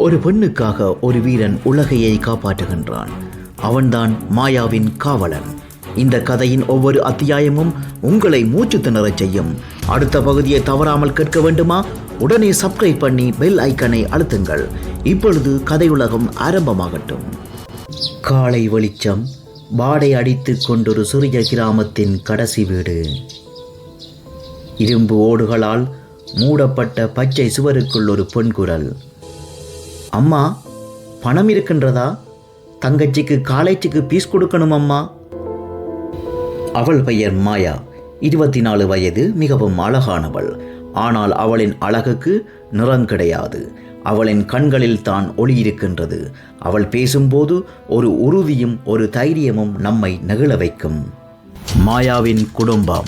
ஒரு பெண்ணுக்காக ஒரு வீரன் உலகையை காப்பாற்றுகின்றான். அவன்தான் மாயாவின் காவலன். இந்த கதையின் ஒவ்வொரு அத்தியாயமும் உங்களை மூச்சு திணறச் செய்யும். அடுத்த பகுதியை தவறாமல் கேட்க வேண்டுமா? உடனே சப்ஸ்கிரைப் பண்ணி பெல் ஐக்கனை அழுத்துங்கள். இப்பொழுது கதையுலகம் ஆரம்பமாகட்டும். காலை வெளிச்சம் வாடை அடித்து கொண்டொரு சிறிய கிராமத்தின் கடைசி வீடு. இரும்பு ஓடுகளால் மூடப்பட்ட பச்சை சுவருக்குள் ஒரு பெண் குரல். அம்மா பணம் இருக்கின்றதா? தங்கச்சிக்கு காலேஜுக்கு பீஸ் கொடுக்கணும் அம்மா. அவள் பெயர் மாயா. இருபத்தி நாலு வயது மிகவும் அழகானவள். ஆனால் அவளின் அழகுக்கு நிறம் கிடையாது. அவளின் கண்களில் தான் ஒளி இருக்கின்றது. அவள் பேசும்போது ஒரு உறுதியும் ஒரு தைரியமும் நம்மை நெகிழ வைக்கும். மாயாவின் குடும்பம்.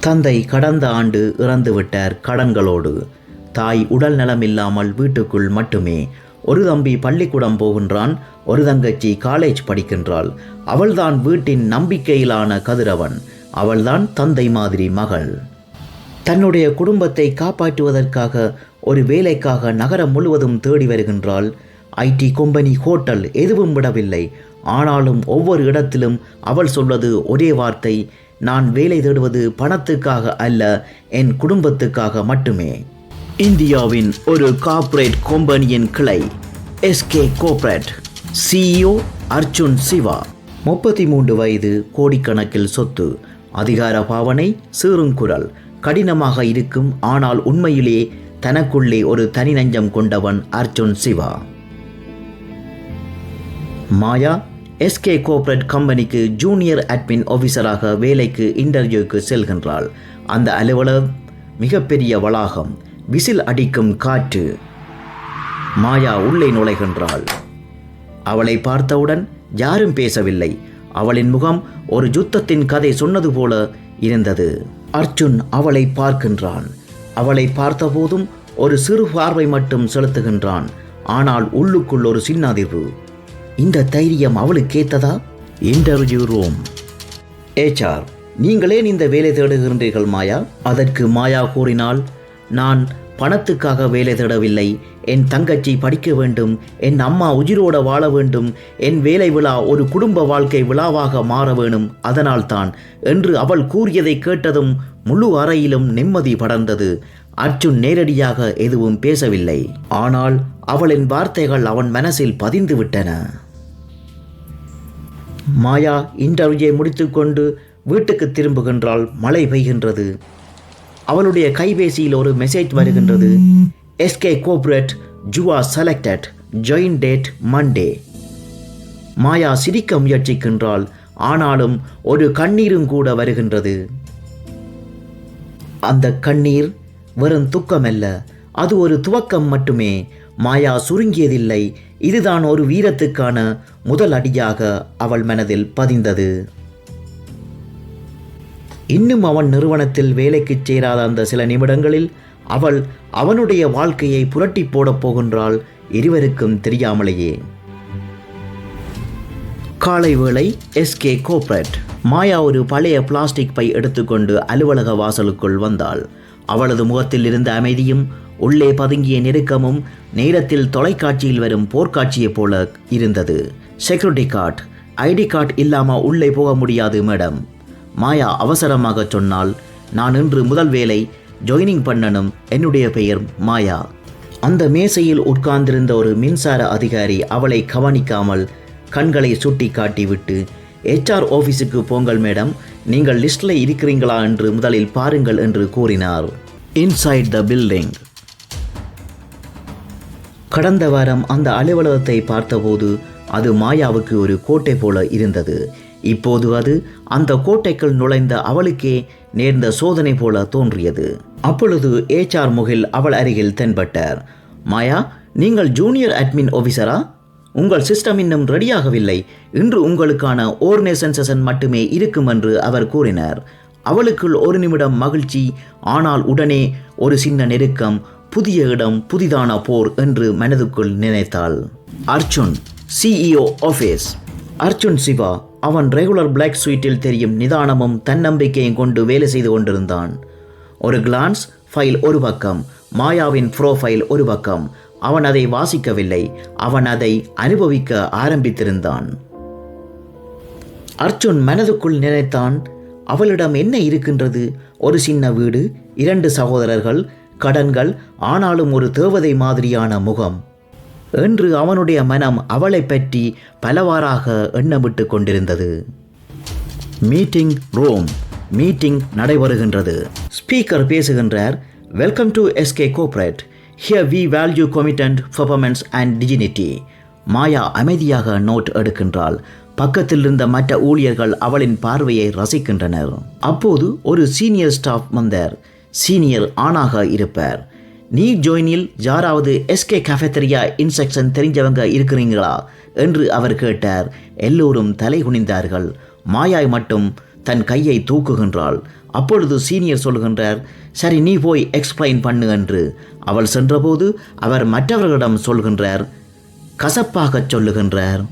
தந்தை கடந்த ஆண்டு இறந்துவிட்டார் கடன்களோடு. தாய் உடல் நலமில்லாமல் வீட்டுக்குள் மட்டுமே. ஒரு தம்பி பள்ளிக்கூடம் போகின்றான் ஒரு தங்கச்சி காலேஜ் படிக்கின்றாள். அவள்தான் வீட்டின் நம்பிக்கையிலான கதிரவன். அவள்தான் தந்தை மாதிரி மகள். தன்னுடைய குடும்பத்தை காப்பாற்றுவதற்காக ஒரு வேலைக்காக நகரம் முழுவதும் தேடி வருகின்றாள். ஐடி கம்பெனி ஹோட்டல் எதுவும் விடவில்லை. ஆனாலும் ஒவ்வொரு இடத்திலும் அவள் சொல்வது ஒரே வார்த்தை நான் வேலை தேடுவது பணத்துக்காக அல்ல என் குடும்பத்துக்காக மட்டுமே. இந்தியாவின் ஒரு கார்ப்பரேட் கம்பெனியின் கிளை SK corporate CEO Arjun Shiva. முப்பத்தி மூன்று வயது கோடிக்கணக்கில் சொத்து அதிகார பாவனை சீருங்குரல் கடினமாக இருக்கும் ஆனால் உண்மையிலே தனக்குள்ளே ஒரு தனி நஞ்சம் கொண்டவன் அர்ஜுன் சிவா. மாயா எஸ்கே கோஆபரேட் கம்பெனிக்கு ஜூனியர் அட்மின் ஆஃபீஸராக வேலைக்கு இன்டர்வியூக்கு செல்கின்றாள். அந்த அலுவலகம் மிகப்பெரிய வளாகம். விசில் அடிக்கும் காற்று மாயா உள்ளே நுழைகின்றாள். அவளை பார்த்தவுடன் யாரும் பேசவில்லை. அவளின் முகம் ஒரு யுத்தத்தின் கதை சொன்னது போல இருந்தது. அர்ஜுன் அவளை பார்க்கின்றான். அவளை பார்த்தபோதும் ஒரு சிறு பார்வை மட்டும் செலுத்துகின்றான். ஆனால் உள்ளுக்குள் ஒரு சின்ன அதிர்வு இந்த தைரியம் அவளுக்கு ஏத்ததா? இன்டர்வியூ ரூம் ஏச்சார் நீங்களே இந்த வேலை தேடுகின்றீர்கள் மாயா? அதற்கு மாயா கூறினால் நான் பணத்துக்காக வேலை தேடவில்லை. என் தங்கச்சி படிக்க வேண்டும். என் அம்மா உயிரோட வாழ வேண்டும். என் வேலை விழா ஒரு குடும்ப வாழ்க்கை விழாவாக மாற வேணும். அதனால்தான் என்று அவள் கூறியதை கேட்டதும் முழு அறையிலும் நிம்மதி படர்ந்தது. அர்ஜுன் நேரடியாக எதுவும் பேசவில்லை. ஆனால் அவளின் வார்த்தைகள் அவன் மனசில் பதிந்து விட்டன. மாயா இன்டர்வியூயை முடித்துக்கொண்டு வீட்டுக்கு திரும்புகின்றால் மழை பெய்கின்றது. அவளுடைய கைபேசியில் ஒரு மெசேஜ் வருகின்றது. SK corporate ஜுவா selected join date Monday Maya சிரிக்க முயற்சிக்கின்றாள். ஆனாலும் ஒரு கண்ணீரும் கூட வருகின்றது. அந்த கண்ணீர் வெறும் துக்கமல்ல அது ஒரு துவக்கம் மட்டுமே. மாயா சுருங்கியதில்லை. இதுதான் ஒரு வீரத்துக்கான முதல் அடியாக அவள் மனதில் பதிந்தது. இன்னும் அவன் நிறுவனத்தில் வேலைக்குச் சேராத அந்த சில நிமிடங்களில் அவள் அவனுடைய வாழ்க்கையை புரட்டி போடப் போகின்றாள் இருவருக்கும் தெரியாமலேயே. காலை வேளை எஸ்கே கோப்ரேட் மாயா ஒரு பழைய பிளாஸ்டிக் பை எடுத்துக்கொண்டு அலுவலக வாசலுக்குள் வந்தாள். அவளது முகத்தில் இருந்த அமைதியும் உள்ளே பதுங்கிய நெருக்கமும் நேரத்தில் தொலைக்காட்சியில் வரும் போர்க்காட்சியைப் போல இருந்தது. செக்யூரிட்டி கார்டு ஐடி கார்டு இல்லாமல் உள்ளே போக முடியாது மேடம். மாயா அவசரமாக சொன்னால் நான் இன்று முதல் வேலை ஜாயினிங் பண்ணனும். என்னுடைய பெயர் மாயா. அந்த மேசையில் உட்கார்ந்திருந்த ஒரு மின்சார அதிகாரி அவளை கவனிக்காமல் கண்களை சுட்டி காட்டிவிட்டு ஹெச்ஆர் ஆஃபீஸுக்கு போங்கள் மேடம். நீங்கள் லிஸ்டில் இருக்கிறீங்களா என்று முதலில் பாருங்கள் என்று கூறினார். இன்சைட் த பில்டிங் கடந்த வாரம் அந்த அலுவலகத்தை பார்த்தபோது அது மாயாவுக்கு ஒரு கோட்டை போல இருந்தது. இப்போது அது அந்த கோட்டைக்குள் நுழைந்த அவளுக்கே நேர்ந்த சோதனை போல தோன்றியது. அப்பொழுது ஏச்ஆர் முகில் அவள் அருகில் தென்பட்டார். மாயா நீங்கள் ஜூனியர் அட்மின் ஆஃபீஸரா உங்கள் சிஸ்டம் இன்னும் ரெடியாகவில்லை இன்று உங்களுக்கான ஓர்னேஷன் செஷன் மட்டுமே இருக்கும் என்று அவர் கூறினார். அவளுக்குள் ஒரு நிமிடம் மகிழ்ச்சி ஆனால் உடனே ஒரு சின்ன நெருக்கம் புதிய இடம் புதிதான போர் என்று மனதுக்குள் நினைத்தாள். அர்ஜுன் சிஇஓ ஆஃபீஸ் அர்ஜுன் சிவா அவன் ரெகுலர் பிளாக் ஸ்வீட்டில் தெரியும் நிதானமும் தன்னம்பிக்கையும் கொண்டு வேலை செய்து கொண்டிருந்தான். ஒரு கிளான்ஸ் ஃபைல் ஒரு பக்கம். மாயாவின் ப்ரோஃபைல் ஒரு பக்கம். அவன் அதை வாசிக்கவில்லை. அவன் அதை அனுபவிக்க ஆரம்பித்திருந்தான். அர்ஜுன் மனதுக்குள் நினைத்தான் அவளிடம் என்ன இருக்கின்றது? ஒரு சின்ன வீடு இரண்டு சகோதரர்கள் கடன்கள் ஆனாலும் ஒரு தேவதை மாதிரியான முகம். என்று அவனுடைய மனம் அவளை பற்றி பலவாறாக எண்ணமிட்டு கொண்டிருந்தது. மீட்டிங் ரோம் மீட்டிங் நடைபெறுகின்றது. ஸ்பீக்கர் பேசுகின்றார் welcome to SK corporate here we value commitment performance and dignity Maya அமைதியாக நோட் எடுக்கின்றாள். பக்கத்தில் இருந்த மற்ற ஊழியர்கள் அவளின் பார்வையை ரசிக்கின்றனர். அப்போது ஒரு சீனியர் ஸ்டாஃப் வந்தார். சீனியர் ஆணாக இருப்பார். நீ ஜோயினில் யாராவது எஸ்கே கஃபெத்தரியா இன்ஸ்ட்ரக்ஷன் தெரிஞ்சவங்க இருக்கிறீங்களா? என்று அவர் கேட்டார். எல்லோரும் தலை குனிந்தார்கள். மாயாய் மட்டும் தன் கையை தூக்குகின்றாள். அப்பொழுது சீனியர் சொல்கின்றார் சரி நீ போய் எக்ஸ்பிளைன் பண்ணு என்று. அவள் சென்றபோது அவர் மற்றவர்களிடம் சொல்கின்றார் கசப்பாகச் சொல்லுகின்றார்.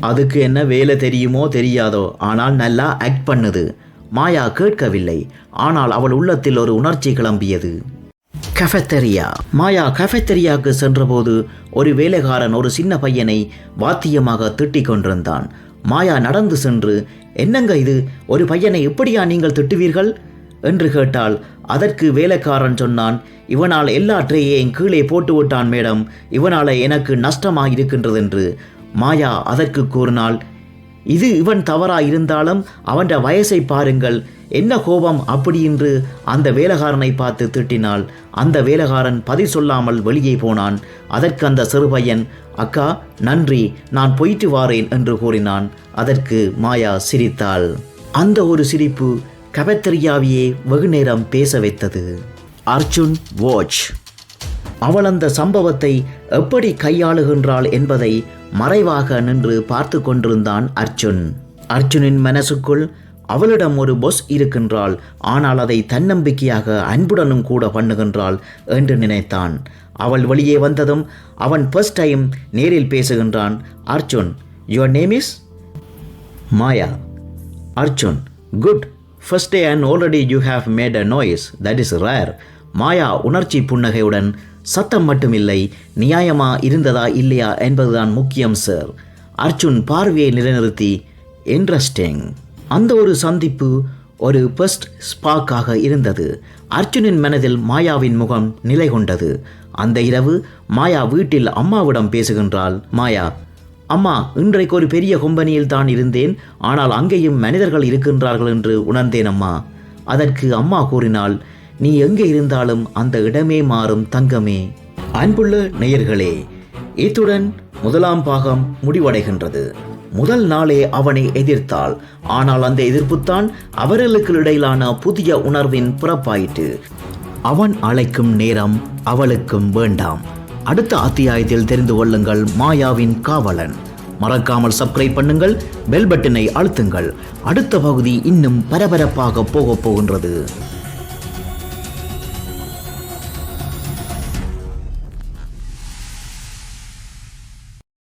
அதுக்கு என்ன வேலை தெரியுமோ தெரியாதோ ஆனால் நல்லா ஆக்ட் பண்ணுது. மாயா கேட்கவில்லை. ஆனால் அவள் உள்ளத்தில் ஒரு உணர்ச்சி கிளம்பியது. கஃபெத்தரியா. மாயா கஃபெத்தரியாவுக்கு சென்றபோது ஒரு வேலைக்காரன் ஒரு சின்ன பையனை வாத்தியமாக திட்டிக் கொண்டிருந்தான். மாயா நடந்து சென்று என்னங்க இது? ஒரு பையனை எப்படியா நீங்கள் திட்டுவீர்கள்? என்று கேட்டால் அதற்கு வேலைக்காரன் சொன்னான் இவனால் எல்லா ட்ரேயையும் கீழே போட்டு விட்டான் மேடம். இவனால் எனக்கு நஷ்டமாக இருக்கின்றது என்று மாயா அதற்கு கூறினாள் இது இவன் தவறா இருந்தாலும் அவன் வயசை பாருங்கள். என்ன கோபம் அப்படி என்று அந்த வேலகாரனை பார்த்து திட்டினாள். அந்த வேலகாரன் பதில் சொல்லாமல் வெளியே போனான். அதற்கு அந்த சிறுபையன் அக்கா நன்றி நான் போயிட்டு வாரேன் என்று கூறினான். அதற்கு மாயா சிரித்தாள். அந்த ஒரு சிரிப்பு கபத்தரியாவையே வெகுநேரம் பேச வைத்தது. அர்ஜுன் வாட்ச். அவள் அந்த சம்பவத்தை எப்படி கையாளுகின்றாள் என்பதை மறைவாக நின்று பார்த்து கொண்டிருந்தான் அர்ஜுன். அர்ஜுனின் மனசுக்குள் அவளிடம் ஒரு பொஸ் இருக்கின்றாள். ஆனால் அதை தன்னம்பிக்கையாக அன்புடனும் கூட பண்ணுகின்றாள் என்று நினைத்தான். அவள் வெளியே வந்ததும் அவன் ஃபர்ஸ்ட் டைம் நேரில் பேசுகின்றான். Arjun your name is Maya. Arjun good first day and already you have made a noise that is rare Maya உணர்ச்சி புன்னகையுடன் சத்தம் மட்டுமில்லை நியாயமா இருந்ததா இல்லையா என்பதுதான் முக்கியம் சார் அர்ஜுன் பார்வையை நிலைநிறுத்தி இன்ட்ரெஸ்டிங். அந்த ஒரு சந்திப்பு ஒரு பெஸ்ட் ஸ்பாக்காக இருந்தது. அர்ஜுனின் மனதில் மாயாவின் முகம் நிலை கொண்டது. அந்த இரவு மாயா வீட்டில் அம்மாவிடம் பேசுகின்றாள். மாயா அம்மா இன்றைக்கு ஒரு பெரிய கம்பெனியில் தான் இருந்தேன். ஆனால் அங்கேயும் மனிதர்கள் இருக்கின்றார்கள் என்று உணர்ந்தேன் அம்மா. அதற்கு அம்மா கூறினாள் நீ எங்கே இருந்தாலும் அந்த இடமே மாறும் தங்கமே. அன்புள்ள நேயர்களே இத்துடன் முதலாம் பாகம் முடிவடைகின்றது. முதல் நாளே அவனை எதிர்த்தாள். ஆனால் அந்த எதிர்ப்புத்தான் அவர்களுக்கு இடையிலான புதிய உணர்வின் பிறப்பாயிற்று. அவன் அழைக்கும் நேரம் அவளுக்கும் வேண்டாம். அடுத்த அத்தியாயத்தில் தெரிந்து கொள்ளுங்கள் மாயாவின் காவலன். மறக்காமல் சப்ஸ்கிரைப் பண்ணுங்கள் பெல் பட்டனை அழுத்துங்கள். அடுத்த பகுதி இன்னும் பரபரப்பாக போகப் போகின்றது.